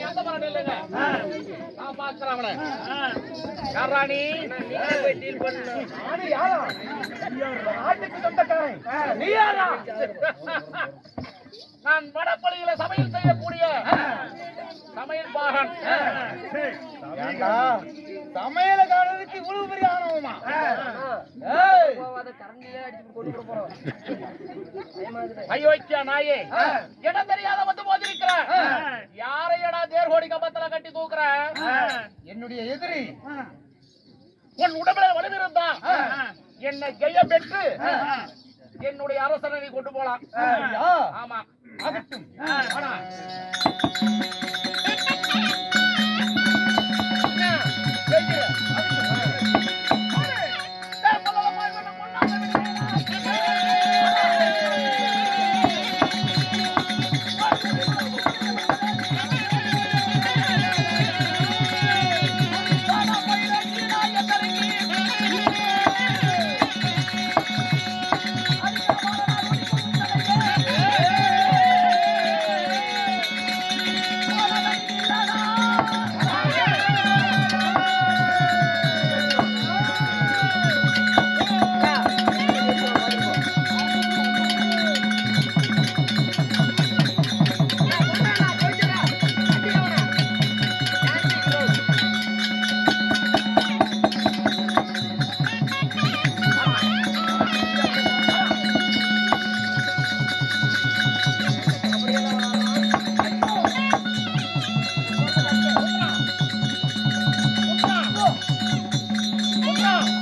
எந்த மரம் இல்லைங்க நான் வடப்பள்ளிகளை சொந்தக்காரன் நீ யாரா நான் வடப்பள்ளியில சமையல் செய்யக்கூடிய சமையல் பாகன் சமையலுக்காரருக்கு இவ்வளவு பெரிய அயோக்கியா நாயே. இடம் தெரியாத வந்து போதிருக்கிற யாரையடா தேர்கோடி கம்பத்துல கட்டி தூக்குற? என்னுடைய எதிரி. உன் உடம்புல வலுவிருந்தா என்னை ஜெய பெற்று என்னுடைய அரசனை கொண்டு போலாம். ஆமா. ஆகட்டும். ஆனா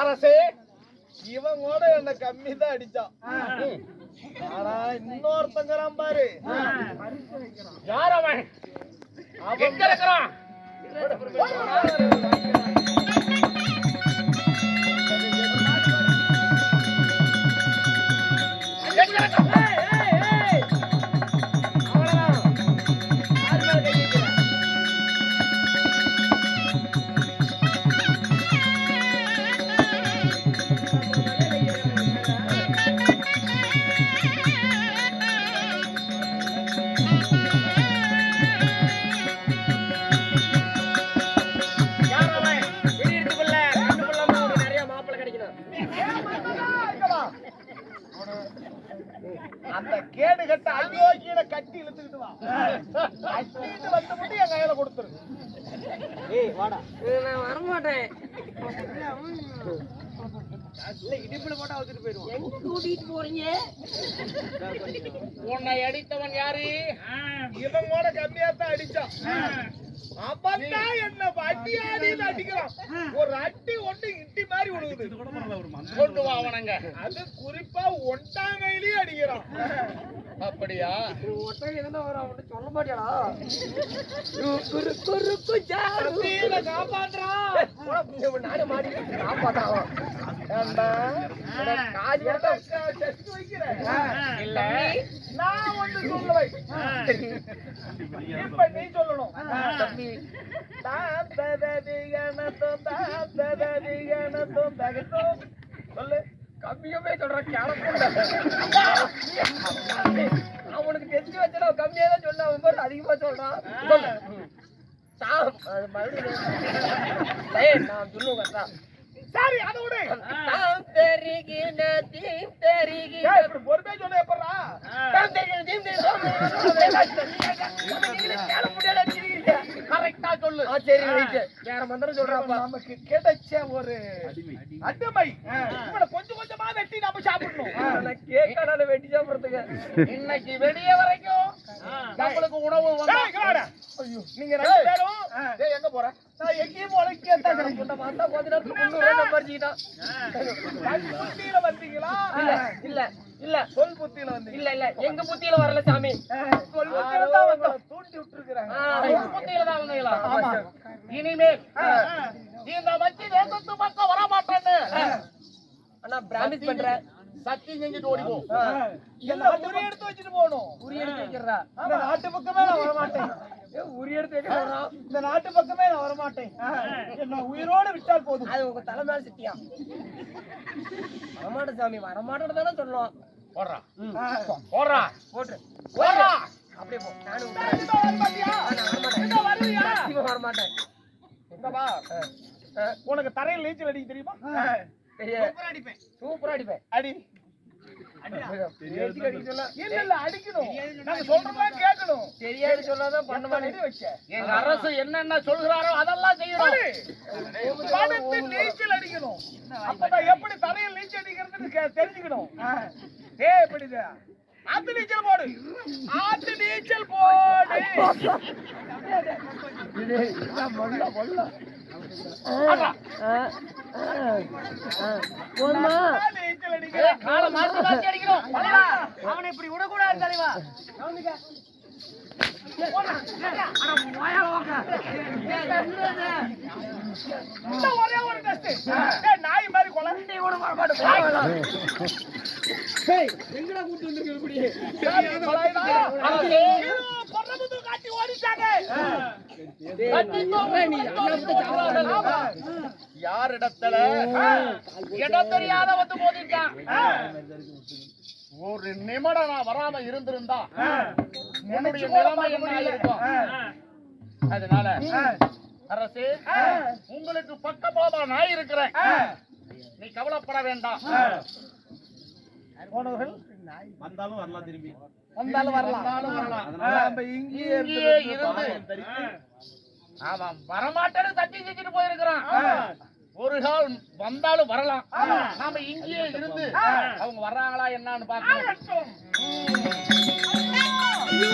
அரசே இவன் கூட என்ன கம்மி தான் அடிச்சான். ஆனா இன்னொருத்தங்கிறான் பாரு. யார் அவன்? இருக்கிறான்? நான் வரமாட்டேன். எங்க கூட்டிட்டு போறீங்க? உன்னை அடித்தவன் யாரு? இவன் கூட கம்மியா தான் அடிச்சான் அப்பதான் என்ன? அடியாடி அடிக்கிறான். ஒரு அடி ஒண்ணு இட்டி மாதிரி விழுகுது கொண்டு வா அவனங்க. அது குறிப்பா ஒட்டாங்கையிலேயே அடிக்கிறான். அப்படியா? சொல்ல மாட்டியாடா? குரு குரு குஜாரு கத்தியில காப்பாத்துறான் நானே மாடி காப்பாத்தான் நான் ஒண்ணு சொல்லுவேன் இப்ப நீ சொல்லணும். தம்பி. தாத்தததிகனத்தும் தாத்தததிகனத்தும் தகட்டும். சொல்லு. கம்மியமே சொல்றான் அவனுக்கு தெரிஞ்சு வச்சா கம்மியா தான் சொன்னா அவன் அதிகமா சொல்றான். சொல்லு. நான் சொல்லுவேன். சரி அதை விடு தாம் தெரிகின தீம் தெரிகின ஏய், இப்படி பொறுமையா சொல்ல எப்படா தாம் கரெக்டா சொல்லு ஆ சரி ரைட்டு வேற மந்திரம் சொல்றாப்பா நமக்கு கிடைச்ச ஒரு அடிமை இவனை கொஞ்சம் கொஞ்சமா வெட்டி நம்ம சாப்பிடணும் நான் கேட்காத வெட்டி சாப்பிடுறதுக்கு இன்னைக்கு வெளியே வரைக்கும் நம்மளுக்கு உணவு வந்து ஐயோ நீங்க ரெண்டு பேரும் எங்க போற? நான் எங்கேயும் போல கேட்டா கொஞ்ச ரூபாய் வந்தீங்களா? இல்ல இல்ல இல்ல. சொல் புத்தியில வந்தீங்க இல்ல இல்ல. எங்க புத்தியில வரல சாமி. சொல் புத்தியில தான் வந்து தூண்டி சொல் புத்தியில தான் வந்தீங்களா? ஆமா. இனிமேல் இந்த வச்சு வேந்தத்து பக்கம் வர மாட்டேன்னு அண்ணா பிராமிஸ் பண்ற சத்தியம் செஞ்சுட்டு ஓடி போ. எடுத்து வச்சுட்டு போகணும். உரி எடுத்து வைக்கிறா. நாட்டு பக்கமே நான் வர மாட்டேன் ஏ, உரி எடுத்து வைக்கிறா இந்த நாட்டு பக்கமே நான் வர மாட்டேன் என்ன உயிரோடு விட்டால் போதும். அது உங்க தலை மேல சிட்டியா? வரமாட்டேன் சாமி வரமாட்டேன்னு தானே சொன்னோம் போடுறா. போடுறா. போட்டு போடுறா. அப்படியே போ. நானும் வரமாட்டேன். இந்த வா. உனக்கு தரையில் நீச்சல் அடிக்க தெரியுமா? பெரிய அடிப்பேன். சூப்பரா அடிப்பேன். அடி. தெரியாது சொன்னாதான் பண்ண பண்ண மாட்டேன் வச்ச? எங்க அரசு என்னென்ன சொல்கிறாரோ அதெல்லாம் செய்யணும். நீச்சல் அடிக்கணும். அப்பதான் எப்படி தரையில் நீச்சல் அடிக்கிறதுன்னு தெரிஞ்சுக்கணும். ஏ எப்படிது? ஆத்து நீச்சல் போடு. ஆத்து நீச்சல் போடு. போதுமா. அவனை இப்படி விடக்கூடாது தலைவா ஒரே ஒரு டெஸ்ட் நாய் மாதிரி குழந்தை கூட வர மாட்டேன் எங்கடா கூட்டு வந்திருக்க இப்படி காட்டி ஓடிட்டாங்க சாப்பிடாத. யாரிடத்துல? இடம் தெரியாத வந்து மோதிட்டான் ஒரு நிமிடம் நான் வராம இருந்திருந்தா என்னுடைய நிலைமை என்ன இருக்கும் அதனால அரசு உங்களுக்கு பக்கபலமா நான் இருக்கிறேன். நீ கவலைப்பட வேண்டாம். போனவர்கள் வந்தாலும் வரலாம் திரும்பி. வந்தாலும் வரலாம். வந்தாலும் வரலாம். இங்கேயே இருந்து அவன் வரமாட்டேன்னு தட்டி செஞ்சுட்டு போயிருக்கிறான். ஒரு கால் வந்தாலும் வரலாம். நாம இங்கேயே இருந்து அவங்க வர்றாங்களா என்னன்னு பார்க்கணும் ஐயோ.